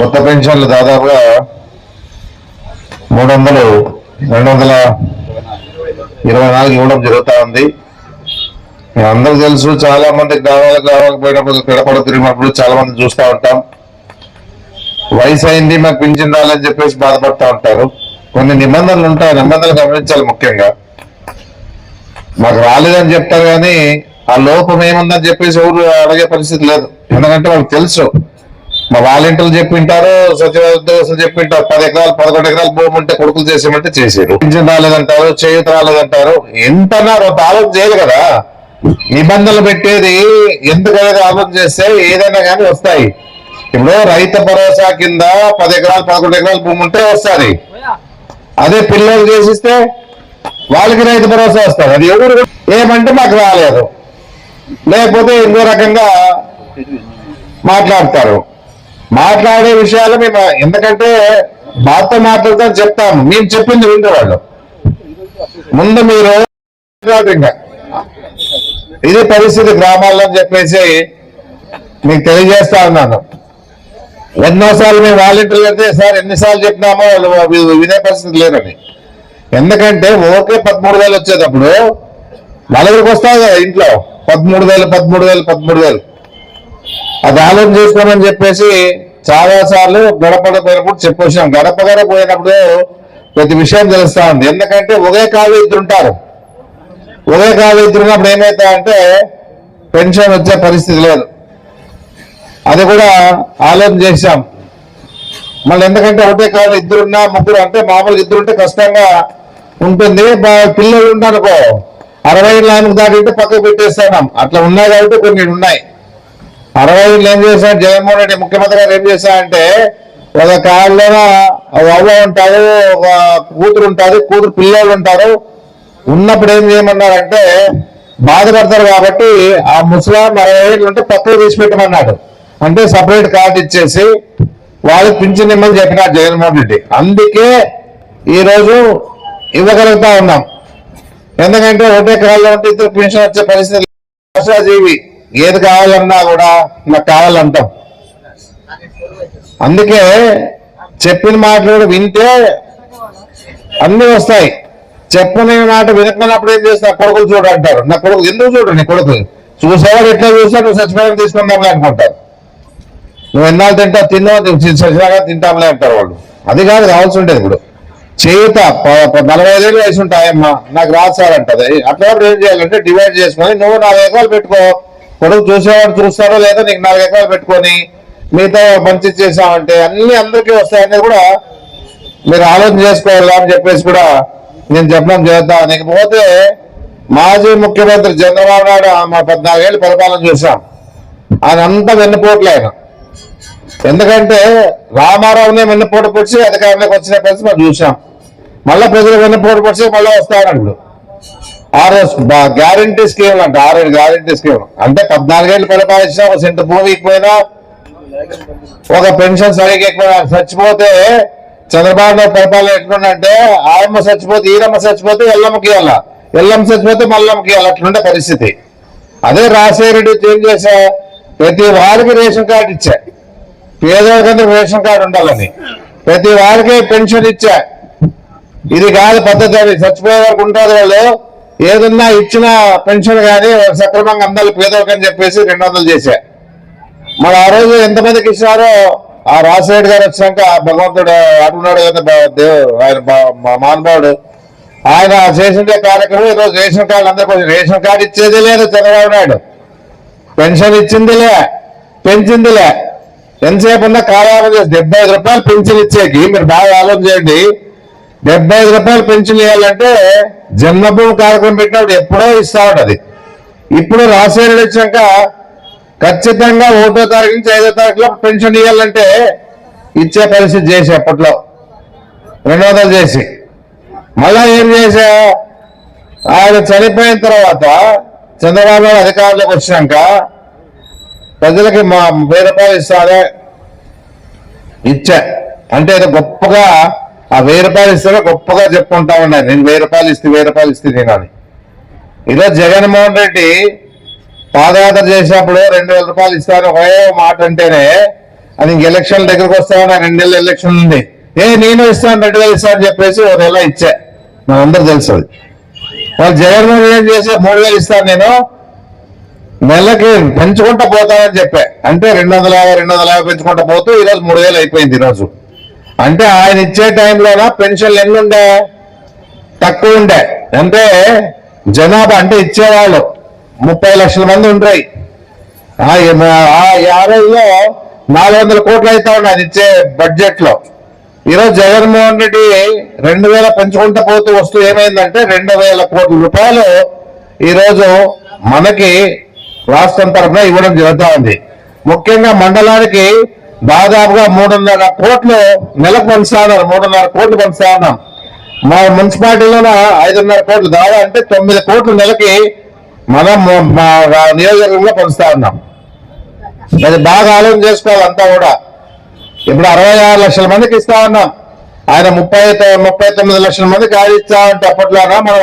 కొత్త పెన్షన్లు దాదాపుగా మూడు వందలు రెండు వందల ఇరవై నాలుగు ఇవ్వడం జరుగుతూ ఉంది. మీ తెలుసు చాలా మంది గ్రామాలకు గ్రామాలకు పోయినప్పుడు గడపడ తిరిగినప్పుడు చాలా మంది చూస్తూ ఉంటాం. వయసు అయింది మాకు పింఛన్ రాలని చెప్పేసి బాధపడుతూ ఉంటారు. కొన్ని నిబంధనలు ఉంటాయి నిబంధనలు గమనించాలి ముఖ్యంగా. మాకు రాలేదని చెప్తారు కానీ ఆ లోపం ఏముందని చెప్పేసి ఎవరు అడిగే పరిస్థితి లేదు. ఎందుకంటే వాళ్ళకి తెలుసు. మా వాలంటీర్లు చెప్పింటారు సచివాలయ ఉద్యోగస్తులు చెప్పింటారు పది ఎకరాలు పదకొండు ఎకరాలు భూమి ఉంటే కొడుకులు చేసేమంటే చేసారు. పింఛన్ రాలేదంటారు చేయూత రాలేదంటారు. ఎంతనా ఒక ఆలోచన చేయదు కదా. నిబంధనలు పెట్టేది ఎందుకనేది ఆలోచన చేస్తే ఏదైనా కానీ వస్తాయి. ఇప్పుడు రైతు భరోసా కింద పది ఎకరాలు పదకొండు ఎకరాలు భూమి ఉంటే వస్తుంది. అదే పిల్లలు చేసిస్తే వాళ్ళకి రైతు భరోసా వస్తుంది. అది ఎవరు ఏమంటే మాకు రాలేదు. లేకపోతే ఇంకో రకంగా మాట్లాడతారు. మాట్లాడే విషయాలు మేము ఎందుకంటే బాధతో మాట్లాడతాం చెప్తాము. మేము చెప్పింది వింటేవాళ్ళు. ముందు మీరు ఇంకా ఇది పరిస్థితి గ్రామాల్లో అని చెప్పేసి మీకు తెలియజేస్తా ఉన్నాను. ఎన్నోసార్లు మేము వాలంటీర్లు అయితే సార్ ఎన్నిసార్లు చెప్పినామో వాళ్ళు వినే పరిస్థితి లేదని. ఎందుకంటే ఓకే పదమూడు వేలు వచ్చేటప్పుడు నలుగురికి వస్తాయి కదా ఇంట్లో. పదమూడు వేలు పదమూడు వేలు పదమూడు వేలు. అది ఆలోచన చేసుకోమని చెప్పేసి చాలా సార్లు గడపడ పోయినప్పుడు చెప్పొచ్చాం గడప గడప పోయినప్పుడు ప్రతి విషయం తెలుస్తా ఉంది. ఎందుకంటే ఒకే కాలు ఇద్దరుంటారు. ఒకే కాలు ఇద్దరు ఉన్నప్పుడు అంటే పెన్షన్ వచ్చే పరిస్థితి లేదు. అది కూడా ఆలోచన చేశాం. మళ్ళీ ఎందుకంటే ఒకటే కాదు ఇద్దరున్నా ముగ్గురు అంటే మామూలుగా ఇద్దరు ఉంటే కష్టంగా ఉంటుంది. పిల్లలు ఉన్నారనుకో అరవై నాలుగు దాటింటే పక్కకు పెట్టేస్తాం. అట్లా ఉన్నాయి కాబట్టి కొన్ని ఉన్నాయి. అరవై ఏళ్ళు ఏం చేశాడు? జగన్మోహన్ రెడ్డి ముఖ్యమంత్రి గారు ఏం చేశారంటే ఒక కాళ్ళలో ఒక అవ్వ ఉంటారు ఒక కూతురు ఉంటుంది కూతురు పిల్లలు ఉంటారు. ఉన్నప్పుడు ఏం చేయమన్నారంటే బాధపడతారు కాబట్టి ఆ ముసలాం అరవై ఏళ్ళు ఉంటే పక్కకు తీసిపెట్టమన్నాడు అంటే సపరేట్ కార్డు ఇచ్చేసి వాళ్ళకి పింఛన్ ఇమ్మని చెప్పినారు జగన్మోహన్ రెడ్డి. అందుకే ఈరోజు ఇవ్వగలుగుతా ఉన్నాం. ఎందుకంటే ఒకటే కాలంలో ఉంటే ఇద్దరు పెన్షన్ వచ్చే పరిస్థితి జీవి ఏది కావాలన్నా కూడా నాకు కావాలంటాం. అందుకే చెప్పిన మాటలు కూడా వింటే అన్ని వస్తాయి. చెప్పని మాట వినకున్నప్పుడు ఏం చేస్తా? కొడుకులు చూడంటారు నా కొడుకు ఎందుకు చూడు నీ కొడుకు? చూసేవాడు ఎట్లా చూస్తా నువ్వు సచివాలయం తీసుకుందాంలే అనుకుంటారు. నువ్వు ఎన్నాళ్ళు తింటా తిన్నావు. సచివాగా తింటాంలే అంటారు వాళ్ళు. అది కాదు కావాల్సి ఉండేది ఇప్పుడు. చేయుత ప- నలభై ఐదేళ్ళు వయసు ఉంటాయమ్మా నాకు రాదు సార్ అంటది. అట్లా ఏం చేయాలంటే డివైడ్ చేసుకొని నువ్వు నాలుగు ఎకరాలు పెట్టుకో. కొడుకు చూసేవాడు చూస్తాడో లేదో నీకు నాలుగు ఎకరాలు పెట్టుకొని మిగతా మంచి చేసామంటే అన్ని అందరికీ వస్తాయనేది కూడా మీరు ఆలోచన చేసుకోవాలి అని చెప్పేసి కూడా నేను చెప్పడం చేద్దాం నీకు పోతే మాజీ ముఖ్యమంత్రి చంద్రబాబు నాయుడు మా పద్నాలుగేళ్ళు పరిపాలన చూసాం ఆయన అంతా వెన్నుపోట్లు ఆయన. ఎందుకంటే రామారావునే వెన్నుపోటు పొడిచి అధికారంలోకి వచ్చిన పరిస్థితి మనం చూసాం మళ్ళా ప్రజలు వెన్నుపోటు పొడిచి మళ్ళీ వస్తారని ఇప్పుడు. ఆర్ఎస్ గ్యారంటీ స్కీమ్ అంట ఆరేడు గ్యారంటీ స్కీమ్ అంటే పద్నాలుగేళ్ళు పరిపాలించినా ఒక సెంటు భూమి పోయినా ఒక పెన్షన్ సరిగ్గా ఎక్కువ చచ్చిపోతే చంద్రబాబు నాయుడు పరిపాలన ఎట్లుందంటే ఆయమ్మ చచ్చిపోతే ఈరమ్మ చచ్చిపోతే ఎల్లమ్మకి ఇవ్వాల. ఎల్లమ్మ చచ్చిపోతే మల్లమ్మకి ఇవ్వాలి. అట్లుండే పరిస్థితి. అదే రాజశేఖర రెడ్డి ఏం చేశా? ప్రతి వారికి రేషన్ కార్డు ఇచ్చా. పేదవాళ్ళకందరూ రేషన్ కార్డు ఉండాలని. ప్రతి వారికి పెన్షన్ ఇచ్చా. ఇది కాదు పద్ధతి అది. చచ్చిపోయే వరకు ఉంటారు వాళ్ళు. ఏదన్నా ఇచ్చిన పెన్షన్ కానీ సక్రమంగా అందాలి పేదోకని చెప్పేసి రెండు వందలు చేశా. మరి ఆ రోజు ఎంతమందికి ఇచ్చినారో ఆ రాజశేఖర్ గారు వచ్చినాక భగవంతుడు అటున్నాడు కదా ఆయన బా- ఆయన చేసిన కార్యక్రమం ఈరోజు రేషన్ కార్డు అందరికి కొంచెం రేషన్ కార్డు ఇచ్చేది లేదు చంద్రబాబు నాయుడు. పెన్షన్ ఇచ్చిందిలే పెంచిందిలే. ఎంతసేపు ఉన్న కాలావధి డెబ్బై ఐదు రూపాయలు పెన్షన్ ఇచ్చేకి మీరు బాగా ఆలోచన చేయండి. డెబ్బై ఐదు రూపాయలు పెన్షన్ ఇవ్వాలంటే జన్మభూమి కార్యక్రమం పెట్టినప్పుడు ఎప్పుడో ఇస్తా ఉంటది. ఇప్పుడు రాజశేఖర్ వచ్చాక ఖచ్చితంగా ఒకటో తారీఖు నుంచి ఐదో తారీఖులో పెన్షన్ ఇవ్వాలంటే ఇచ్చే పరిస్థితి చేసి అప్పట్లో. రెండు వందలు చేసి. మళ్ళా ఏం చేశా ఆయన చనిపోయిన తర్వాత చంద్రబాబు నాయుడు అధికారంలోకి వచ్చినాక ప్రజలకి మా వెయ్యి రూపాయలు ఇస్తానే ఇచ్చా. అంటే గొప్పగా ఆ వెయ్యి రూపాయలు ఇస్తారో గొప్పగా చెప్పుకుంటా ఉన్నాయి నేను వెయ్యి రూపాయలు ఇస్తే వెయ్యి రూపాయలు ఇస్తే నేను అని ఈరోజు జగన్మోహన్ రెడ్డి పాదయాత్ర చేసినప్పుడు రెండు వేల రూపాయలు ఇస్తాను ఒకే మాట అంటేనే అది ఇంక ఎలక్షన్ దగ్గరకు వస్తామని రెండు నెలల ఎలక్షన్ ఉంది. ఏ నేను ఇస్తాను రెండు వేలు ఇస్తాను అని చెప్పేసి ఒక నెల ఇచ్చా. మనందరూ తెలుసు అది. వాళ్ళు జగన్మోహన్ రెడ్డి చేసే మూడు వేలు ఇస్తాను నేను. నెలకి పెంచుకుంటా పోతానని చెప్పా. అంటే రెండు వందల యాభై రెండు వందల యాభై పెంచుకుంటా పోతూ ఈరోజు మూడు వేలు అయిపోయింది ఈరోజు. అంటే ఆయన ఇచ్చే టైంలోనా? పెన్షన్లు ఎన్ని ఉండే తక్కువ ఉండే. అంటే జనాభా అంటే ఇచ్చేవాళ్ళు ముప్పై లక్షల మంది ఉంటాయి ఆ యాభైలో నాలుగు వందల కోట్లు అయితే ఉన్నాయి ఆయన ఇచ్చే బడ్జెట్లో ఈరోజు జగన్మోహన్ రెడ్డి రెండు వేల పెంచుకుంటూ పోతూ వస్తూ ఏమైందంటే రెండు వేల కోట్ల రూపాయలు ఈరోజు మనకి రాష్ట్రం తరఫున ఇవ్వడం జరుగుతూ ఉంది. ముఖ్యంగా మండలానికి దాదాపుగా మూడున్నర కోట్లు నెలకు పంచుతా ఉన్నారు మూడున్నర కోట్లు పంచుతా ఉన్నాం మా మున్సిపాలిటీలోన ఐదున్నర కోట్లు దాదాపు అంటే తొమ్మిది కోట్లు నెలకి మనం మా నియోజకవర్గంలో పంచుతా ఉన్నాం. అది బాగా ఆలోచన చేసుకోవాలి అంతా కూడా. ఇప్పుడు అరవై ఆరు లక్షల మందికి ఇస్తా ఉన్నాం. ఆయన ముప్పై ముప్పై తొమ్మిది లక్షల మందికి ఆడిస్తా ఉంటే అప్పట్లోనా మనం